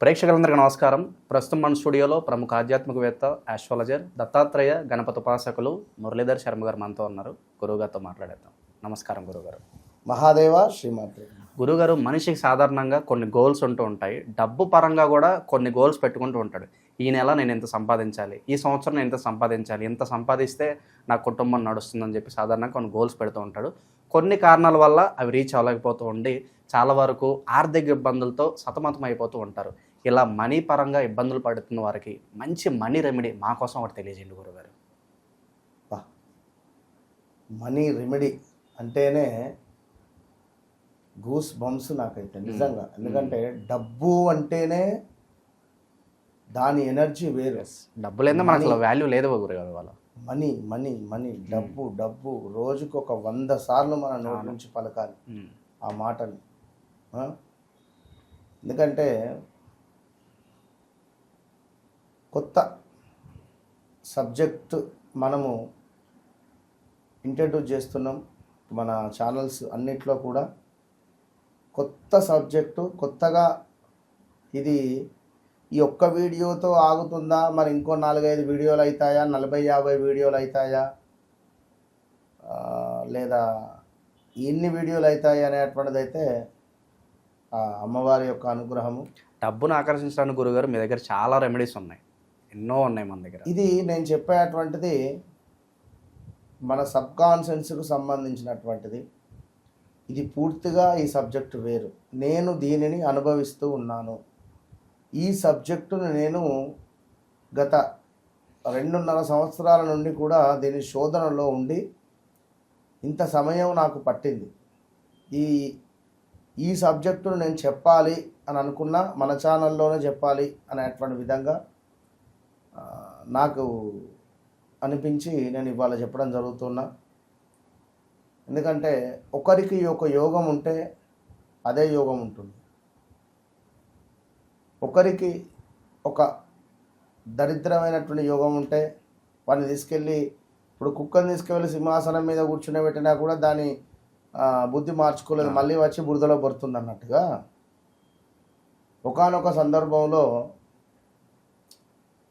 ప్రేక్షకులందరికీ నమస్కారం. ప్రస్తుతం మన స్టూడియోలో ప్రముఖ ఆధ్యాత్మికవేత్త ఆస్ట్రాలజర్ దత్తాత్రేయ గణపతి ఉపాసకులు మురళీధర్ శర్మ గారు మనతో ఉన్నారు. గురువుగారితో మాట్లాడేద్దాం. నమస్కారం గురుగారు మహాదేవ శ్రీమాత్రి. గురుగారు మనిషికి సాధారణంగా కొన్ని గోల్స్ ఉంటూ ఉంటాయి. డబ్బు పరంగా కూడా కొన్ని గోల్స్ పెట్టుకుంటూ ఉంటాడు. ఈ నెల నేను ఎంత సంపాదించాలి? ఈ సంవత్సరం నేను ఎంత సంపాదించాలి? ఎంత సంపాదిస్తే నా కుటుంబం నడుస్తుందని చెప్పి సాధారణంగా కొన్ని గోల్స్ పెడుతూ ఉంటాడు. కొన్ని కారణాల వల్ల అవి రీచ్ అవ్వలేకపోతూ ఉండి చాలా వరకు ఆర్థిక ఇబ్బందులతో సతమతం అయిపోతూ ఉంటారు. ఇలా మనీ పరంగా ఇబ్బందులు పడుతున్న వారికి మంచి మనీ రెమెడీ మా కోసం ఒకటి తెలియజేయండి గురుగారు. మనీ రెమెడీ అంటేనే గూస్ బంప్స్ నాకైతే నిజంగా. ఎందుకంటే డబ్బు అంటేనే దాని ఎనర్జీ వేరు. డబ్బు లేదా మనకు వాల్యూ లేదు గురుగారు వాళ్ళ మనీ మనీ మనీ డబ్బు డబ్బు. రోజుకు ఒక వంద సార్లు మన నోటి నుంచి పలకాలి ఆ మాటని? ఎందుకంటే కొత్త సబ్జెక్ట్ మనము ఇంట్రడ్యూస్ చేస్తున్నాం. మన ఛానల్స్ అన్నిట్లో కూడా కొత్త సబ్జెక్టు కొత్తగా ఇది ఈ ఒక్క వీడియోతో ఆగుతుందా? మరి ఇంకో నాలుగైదు వీడియోలు అవుతాయా నలభై యాభై వీడియోలు అవుతాయా లేదా ఎన్ని వీడియోలు అవుతాయి అనేటువంటిది అయితే అమ్మవారి యొక్క అనుగ్రహము. డబ్బును ఆకర్షించడానికి గురుగారు మీ దగ్గర చాలా రెమెడీస్ ఉన్నాయి. ఎన్నో ఉన్నాయి మన దగ్గర. ఇది నేను చెప్పేటువంటిది మన సబ్ కాన్షియన్స్కు సంబంధించినటువంటిది. ఇది పూర్తిగా ఈ సబ్జెక్టు వేరు. నేను దీనిని అనుభవిస్తూ ఉన్నాను. ఈ సబ్జెక్టును నేను గత రెండున్నర సంవత్సరాల నుండి కూడా దీని శోధనలో ఉండి ఇంత సమయం నాకు పట్టింది. ఈ ఈ సబ్జెక్టును నేను చెప్పాలి అని అనుకున్నా మన ఛానల్లోనే చెప్పాలి అనేటువంటి విధంగా నాకు అనిపించి నేను ఇవాళ చెప్పడం జరుగుతున్నా. ఎందుకంటే ఒకరికి ఒక యోగం ఉంటే అదే యోగం ఉంటుంది. ఒకరికి ఒక దరిద్రమైనటువంటి యోగం ఉంటే వాడిని తీసుకెళ్ళి ఇప్పుడు కుక్కని తీసుకెళ్ళి సింహాసనం మీద కూర్చుని పెట్టినా కూడా దాని బుద్ధి మార్చుకోలేదు. మళ్ళీ వచ్చి బురదలో పడుతుంది అన్నట్టుగా. ఒకానొక సందర్భంలో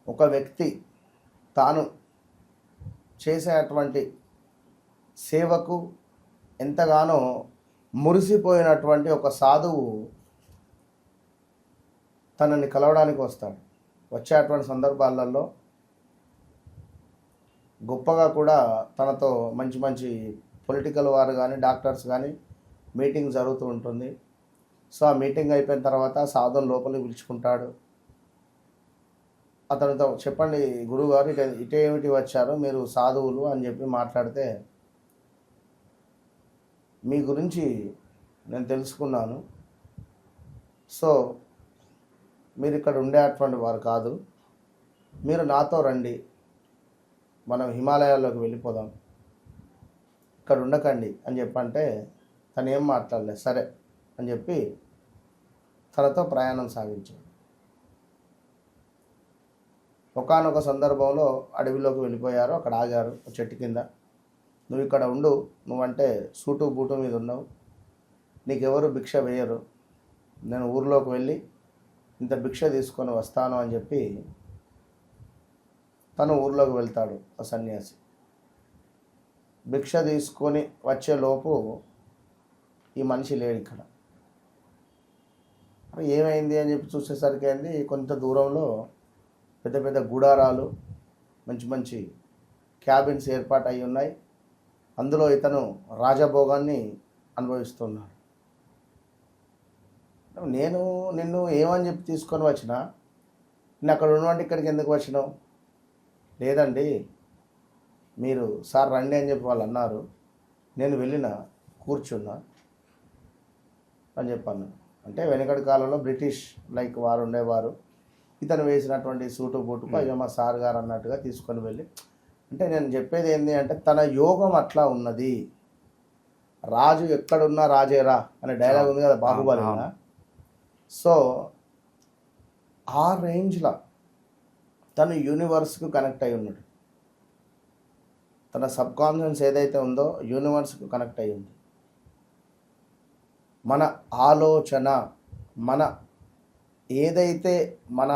ఒక వ్యక్తి తాను చేసేటువంటి సేవకు ఎంతగానో మురిసిపోయినటువంటి ఒక సాధువు తనని కలవడానికి వస్తాడు. వచ్చేటువంటి సందర్భాలలో గొప్పగా కూడా తనతో మంచి మంచి పొలిటికల్ వారు కానీ డాక్టర్స్ కానీ మీటింగ్ జరుగుతూ ఉంటుంది. సో ఆ మీటింగ్ అయిపోయిన తర్వాత సాధుని లోపలికి పిలుచుకుంటాడు. అతనితో చెప్పండి గురువుగారు ఇట ఏమిటి వచ్చారు మీరు సాధువులు అని చెప్పి మాట్లాడితే మీ గురించి నేను తెలుసుకున్నాను. సో మీరు ఇక్కడ ఉండేటువంటి వారు కాదు. మీరు నాతో రండి. మనం హిమాలయాల్లోకి వెళ్ళిపోదాం. ఇక్కడ ఉండకండి అని చెప్పంటే తను ఏం మాట్లాడలేదు. సరే అని చెప్పి తనతో ప్రయాణం సాగించాడు. ఒకానొక సందర్భంలో అడవిలోకి వెళ్ళిపోయారు అక్కడ ఆగారు ఒక చెట్టు కింద. నువ్వు ఇక్కడ ఉండు నువ్వంటే సూటు బూటు మీద ఉన్నావు. నీకెవరు భిక్ష వేయరు. నేను ఊర్లోకి వెళ్ళి ఇంత భిక్ష తీసుకొని వస్తాను అని చెప్పి తను ఊర్లోకి వెళ్తాడు ఆ సన్యాసి. భిక్ష తీసుకొని వచ్చేలోపు ఈ మనిషి లేడు ఇక్కడ. ఏమైంది అని చెప్పి చూసేసరికి అయింది కొంత దూరంలో పెద్ద పెద్ద గుడారాలు మంచి మంచి క్యాబిన్స్ ఏర్పాటు అయి ఉన్నాయి. అందులో ఇతను రాజభోగాన్ని అనుభవిస్తున్నాడు. నేను నిన్ను ఏమని చెప్పి తీసుకొని వచ్చిన? నేను అక్కడ ఉన్నవాటి ఇక్కడికి ఎందుకు వచ్చినావు? లేదండి మీరు సార్ రండి అని చెప్పి వాళ్ళు అన్నారు. నేను వెళ్ళిన కూర్చున్నా అని చెప్పాను. అంటే వెనకటి కాలంలో బ్రిటిష్ లైక్ వారు ఉండేవారు. ఇతను వేసినటువంటి సూటు బూటుకు అయ్యో మా సార్ గారు అన్నట్టుగా తీసుకొని వెళ్ళి అంటే నేను చెప్పేది ఏంటి అంటే తన యోగం అట్లా ఉన్నది. రాజు ఎక్కడున్నా రాజేరా అనే డైలాగ్ ఉంది కదా బాహుబలిగా సో ఆ రేంజ్లో తను యూనివర్స్కు కనెక్ట్ అయి ఉన్నాడు. తన సబ్ కాన్షియన్స్ ఏదైతే ఉందో యూనివర్స్కు కనెక్ట్ అయి ఉంది. మన ఆలోచన మన ఏదైతే మన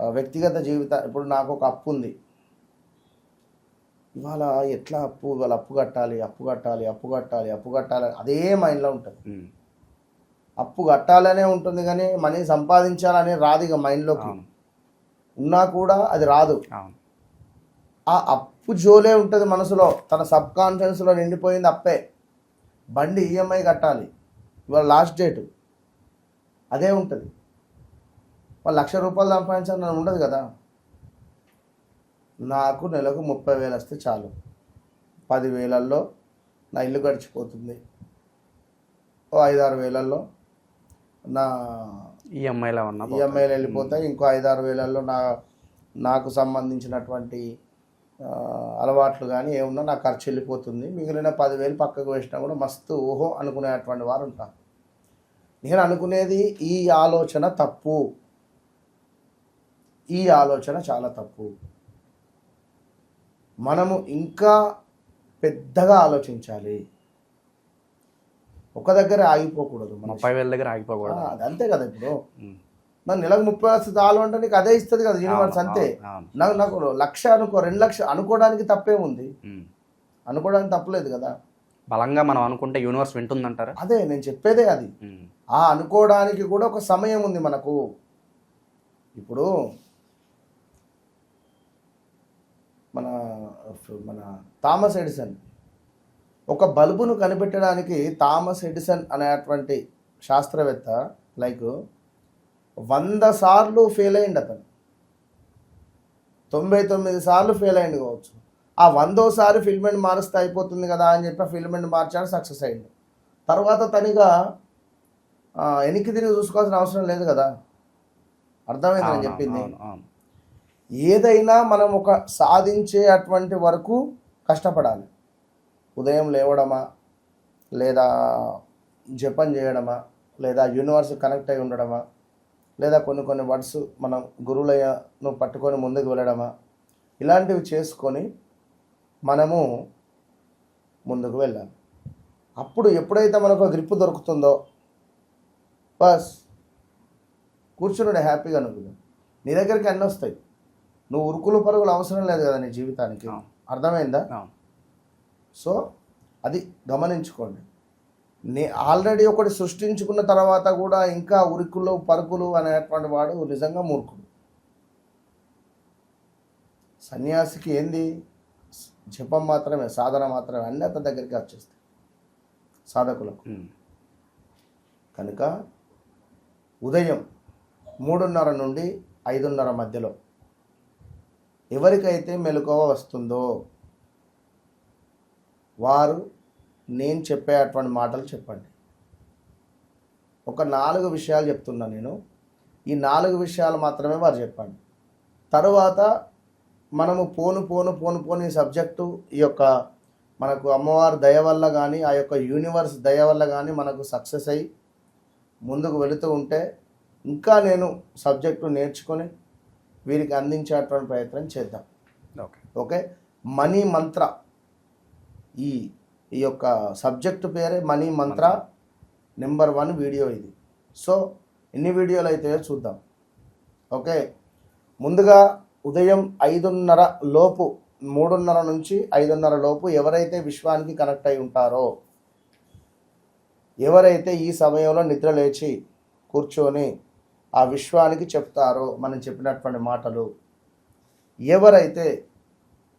వ్యక్తిగత జీవిత ఇప్పుడు నాకు ఒక అప్పు ఉంది ఇవాళ ఎట్లా అప్పు? ఇవాళ అప్పు కట్టాలి అప్పు కట్టాలి అప్పు కట్టాలి అప్పు కట్టాలి అదే మైండ్లో ఉంటుంది. అప్పు కట్టాలనే ఉంటుంది కానీ మనీ సంపాదించాలని రాదు ఇక మైండ్లోకి. ఉన్నా కూడా అది రాదు. ఆ అప్పు జోలే ఉంటుంది మనసులో. తన సబ్ కాన్ఫిడెన్స్లో నిండిపోయింది అప్పే. బండి ఈఎంఐ కట్టాలి. ఇవాళ లాస్ట్ డేటు. అదే ఉంటుంది. వాళ్ళు లక్ష రూపాయలు సంపాదించాలని ఉండదు కదా. నాకు నెలకు ముప్పై వేలు వస్తే చాలు. పదివేలల్లో నా ఇల్లు గడిచిపోతుంది. ఓ ఐదారు వేలల్లో నా ఈఎంఐలో ఉన్న ఈఎంఐలు వెళ్ళిపోతాయి ఇంకో ఐదారు వేలల్లో నా నాకు సంబంధించినటువంటి అలవాట్లు కానీ ఏమున్నా నా ఖర్చు వెళ్ళిపోతుంది. మిగిలిన పదివేలు పక్కకు వేసినా కూడా మస్తు ఓహో అనుకునేటువంటి వారు ఉంటారు. నేను అనుకునేది ఈ ఆలోచన తప్పు. ఈ ఆలోచన చాలా తప్పు. మనము ఇంకా పెద్దగా ఆలోచించాలి. ఒక దగ్గర ఆగిపోకూడదు మన ముప్పై వేల దగ్గర ఆగిపోకూడదు. అది అంతే కదా ఇప్పుడు. మరి నెలకు ముప్పై వస్తుంది చాలు అంటే నీకు అదే ఇస్తుంది కదా యూనివర్స్ అంతే. నాకు నాకు లక్ష అనుకో రెండు లక్ష అనుకోవడానికి తప్పే ఉంది. అనుకోవడానికి తప్పలేదు కదా. బలంగా మనం అనుకుంటే యూనివర్స్ వింటుందంటారా? అదే నేను చెప్పేదే అది. ఆ అనుకోవడానికి కూడా ఒక సమయం ఉంది మనకు. ఇప్పుడు మన మన థామస్ ఎడిసన్ ఒక బల్బును కనిపెట్టడానికి థామస్ ఎడిసన్ అనేటువంటి శాస్త్రవేత్త లైక్ వంద సార్లు ఫెయిల్ అయ్యిండు అతను తొంభై తొమ్మిది సార్లు ఫెయిల్ అయ్యింది కావచ్చు. ఆ వందోసారి ఫిల్మెంట్ మారుస్తే అయిపోతుంది కదా అని చెప్పి ఫిల్మెంట్ మార్చాడు సక్సెస్ అయ్యిండు తర్వాత తనిగా వెనక్కి తిరిగి చూసుకోవాల్సిన అవసరం లేదు కదా? అర్థమైంది నేను చెప్పింది. ఏదైనా మనం ఒక సాధించే అటువంటి వరకు కష్టపడాలి. ఉదయం లేవడమా? లేదా జపం చేయడమా? లేదా యూనివర్స్ కనెక్ట్ అయి ఉండడమా? లేదా కొన్ని కొన్ని వర్డ్స్ మనం గురువులను పట్టుకొని ముందుకు వెళ్ళడమా? ఇలాంటివి చేసుకొని మనము ముందుకు వెళ్ళాలి. అప్పుడు ఎప్పుడైతే మనకు గ్రిప్ దొరుకుతుందో బస్ కూర్చున్నాడు హ్యాపీగా నువ్వు నీ దగ్గరికి అన్నీ వస్తాయి. నువ్వు ఉరుకులు పరుగులు అవసరం లేదు కదా నీ జీవితానికి. అర్థమైందా. సో అది గమనించుకోండి. నే ఆల్రెడీ ఒకటి సృష్టించుకున్న తర్వాత కూడా ఇంకా ఉరుకులు పరుకులు అనేటువంటి వాడు నిజంగా మూర్ఖుడు. సన్యాసికి ఏంది? జపం మాత్రమే సాధన మాత్రమే అన్నీ అతని దగ్గరికి వచ్చేస్తాయి. సాధకులకు. కనుక ఉదయం మూడున్నర నుండి ఐదున్నర మధ్యలో ఎవరికైతే మెలకువ వస్తుందో వారు నేను చెప్పే అటువంటి మాటలు చెప్పండి. ఒక నాలుగు విషయాలు చెప్తున్నా నేను. ఈ నాలుగు విషయాలు మాత్రమే వారు చెప్పండి. తరువాత మనము పోను పోను పోను పోను సబ్జెక్టు ఈ యొక్క మనకు అమ్మవారి దయ వల్ల కానీ ఆ యొక్క యూనివర్స్ దయ వల్ల కానీ మనకు సక్సెస్ అయ్యి ముందుకు వెళుతూ ఉంటే ఇంకా నేను సబ్జెక్టు నేర్చుకొని వీరికి అందించేటువంటి ప్రయత్నం చేద్దాం. ఓకే. ఓకే? మనీ మంత్ర. ఈ ఈ యొక్క సబ్జెక్టు పేరే money mantra number one video ఇది. సో ఎన్ని వీడియోలు అయితే చూద్దాం. ఓకే? ముందుగా ఉదయం ఐదున్నర లోపు మూడున్నర నుంచి ఐదున్నర లోపు ఎవరైతే విశ్వానికి కనెక్ట్ అయి ఉంటారో ఎవరైతే ఈ సమయంలో నిద్ర లేచి కూర్చొని ఆ విశ్వానికి చెప్తారో మనం చెప్పినటువంటి మాటలు ఎవరైతే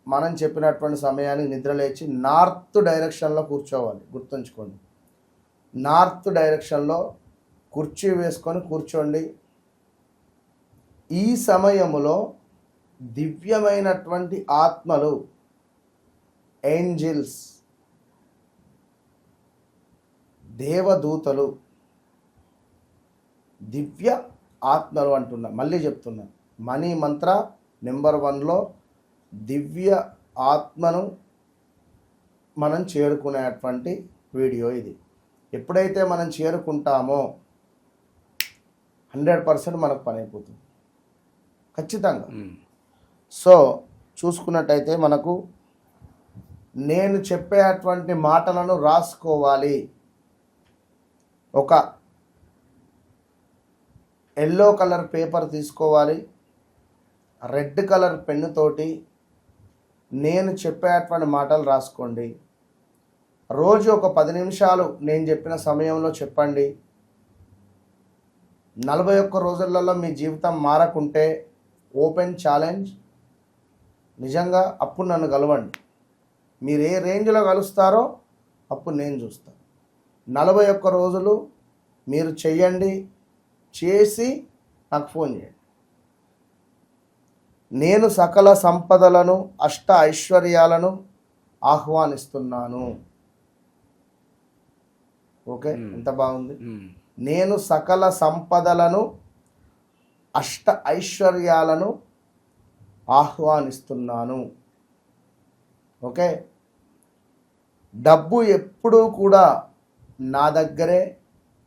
మనం చెప్పినటువంటి సమయానికి నిద్ర లేచి నార్త్ డైరెక్షన్లో కూర్చోవాలి గుర్తుంచుకోండి. నార్త్ డైరెక్షన్లో కుర్చీ వేసుకొని కూర్చోండి. ఈ సమయములో దివ్యమైనటువంటి ఆత్మలు ఏంజిల్స్ దేవదూతలు దివ్య ఆత్మలు అంటున్నా. మళ్ళీ చెప్తున్నా. మనీ మంత్ర నెంబర్ వన్లో దివ్య ఆత్మను మనం చేరుకునేటువంటి వీడియో ఇది. ఎప్పుడైతే మనం చేరుకుంటామో హండ్రెడ్ పర్సెంట్ మనకు పని అయిపోతుంది. ఖచ్చితంగా. సో చూసుకున్నట్టయితే మనకు నేను చెప్పేటువంటి మాటలను రాసుకోవాలి. ఒక ఎల్లో కలర్ పేపర్ తీసుకోవాలి. రెడ్ కలర్ పెన్నుతోటి నేను చెప్పేటువంటి మాటలు రాసుకోండి. రోజు ఒక పది నిమిషాలు నేను చెప్పిన సమయంలో చెప్పండి. నలభై ఒక్క రోజులలో మీ జీవితం మారకుంటే ఓపెన్ ఛాలెంజ్ నిజంగా అప్పుడు నన్ను కలవండి. మీరు ఏ రేంజ్లో కలుస్తారో అప్పుడు నేను చూస్తాను నలభై ఒక్క రోజులు మీరు చెయ్యండి చేసి నాకు ఫోన్ చేయండి. నేను సకల సంపదలను అష్ట ఐశ్వర్యాలను ఆహ్వానిస్తున్నాను. ఓకే? ఎంత బాగుంది. నేను సకల సంపదలను అష్ట ఐశ్వర్యాలను ఆహ్వానిస్తున్నాను. ఓకే? డబ్బు ఎప్పుడూ కూడా నా దగ్గరే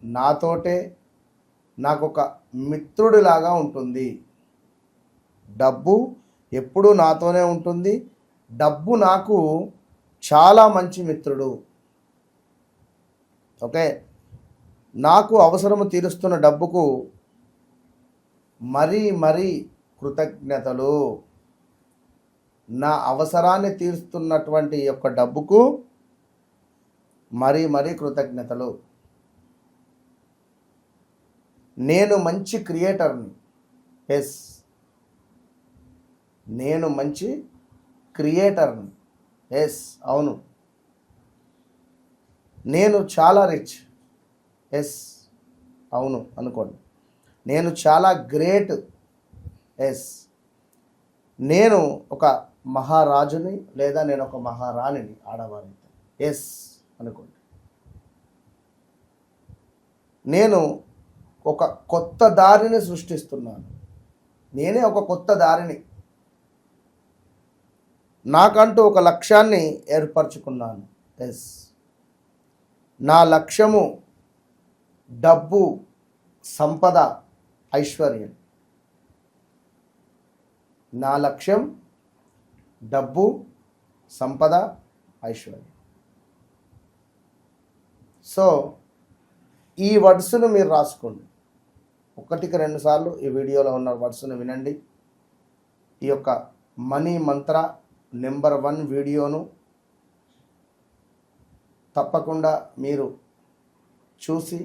నాతోటే నాకు ఒక మిత్రుడిలాగా ఉంటుంది. డబ్బు ఎప్పుడూ నాతోనే ఉంటుంది. డబ్బు నాకు చాలా మంచి మిత్రుడు. ఓకే? నాకు అవసరము తీరుస్తున్న డబ్బుకు మరీ మరీ కృతజ్ఞతలు. నా అవసరాన్ని తీరుస్తున్నటువంటి ఈ యొక్క డబ్బుకు మరీ మరీ కృతజ్ఞతలు. నేను మంచి క్రియేటర్ని. ఎస్ నేను మంచి క్రియేటర్ని. ఎస్ అవును. నేను చాలా రిచ్ ఎస్ అవును అనుకోండి. నేను చాలా గ్రేట్ ఎస్ నేను ఒక మహారాజుని లేదా నేను ఒక మహారాణిని ఆడవారైతే ఎస్ అనుకోండి. నేను ఒక కొత్త దారిని సృష్టిస్తున్నాను. నేనే ఒక కొత్త దారిని. నాకంటూ ఒక లక్ష్యాన్ని ఏర్పరచుకున్నాను. ఎస్ నా లక్ష్యము డబ్బు సంపద ఐశ్వర్యం. నా లక్ష్యం డబ్బు సంపద ఐశ్వర్యం. సో ఈ వర్డ్స్ను మీరు రాసుకోండి. ఒకటికి రెండు సార్లు ఈ వీడియోలో ఉన్న వర్డ్స్ను వినండి. ఈ యొక్క మనీ మంత్ర నెంబర్ వన్ వీడియోను తప్పకుండా మీరు చూసి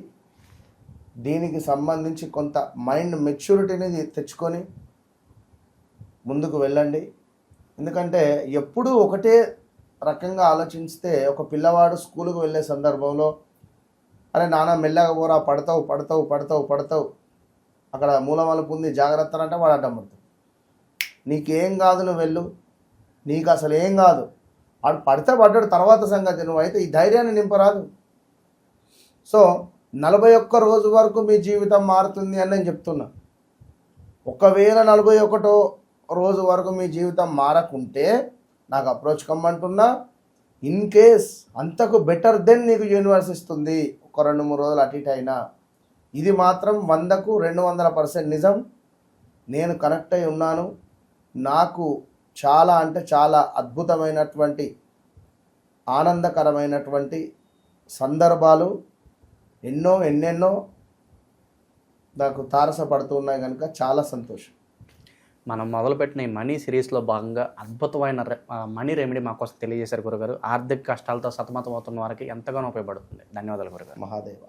దీనికి సంబంధించి కొంత మైండ్ మెచ్యూరిటీని తెచ్చుకొని ముందుకు వెళ్ళండి. ఎందుకంటే ఎప్పుడూ ఒకటే రకంగా ఆలోచిస్తే ఒక పిల్లవాడు స్కూల్కి వెళ్ళే సందర్భంలో అరే నాన్న మెల్లగా పోరా పడతావు పడతావు పడతావు పడతావు. అక్కడ మూలమలుపు ఉంది జాగ్రత్త అంటే వాడు అడ్డం నీకేం కాదు నువ్వు వెళ్ళు. నీకు అసలు ఏం కాదు. వాడు పడితే పడ్డాడు తర్వాత సంగతి నువ్వు అయితే ఈ ధైర్యాన్ని నింపరాదు. సో నలభై ఒక్క రోజు వరకు మీ జీవితం మారుతుంది అని నేను చెప్తున్నా. ఒకవేళ నలభై ఒకటో రోజు వరకు మీ జీవితం మారకుంటే నాకు అప్రోచ్ కమ్మంటున్నా. ఇన్ కేస్ అంతకు బెటర్ దెన్ నీకు యూనివర్స్ ఇస్తుంది ఒక రెండు మూడు రోజులు అటు ఇటు అయినా. ఇది మాత్రం వందకు రెండు వందల పర్సెంట్ నిజం. నేను కనెక్ట్ అయి ఉన్నాను. నాకు చాలా అంటే చాలా అద్భుతమైనటువంటి ఆనందకరమైనటువంటి సందర్భాలు ఎన్నో ఎన్నెన్నో నాకు తారసపడుతూ ఉన్నాయి కనుక చాలా సంతోషం. మనం మొదలుపెట్టిన ఈ మనీ సిరీస్లో భాగంగా అద్భుతమైన రె- మనీ రెమెడీ మాకోసం తెలియజేశారు గురుగారు. ఆర్థిక కష్టాలతో సతమతం అవుతున్న వారికి ఎంతగానో ఉపయోగపడుతుంది. ధన్యవాదాలు గురుగారు. మహాదేవ.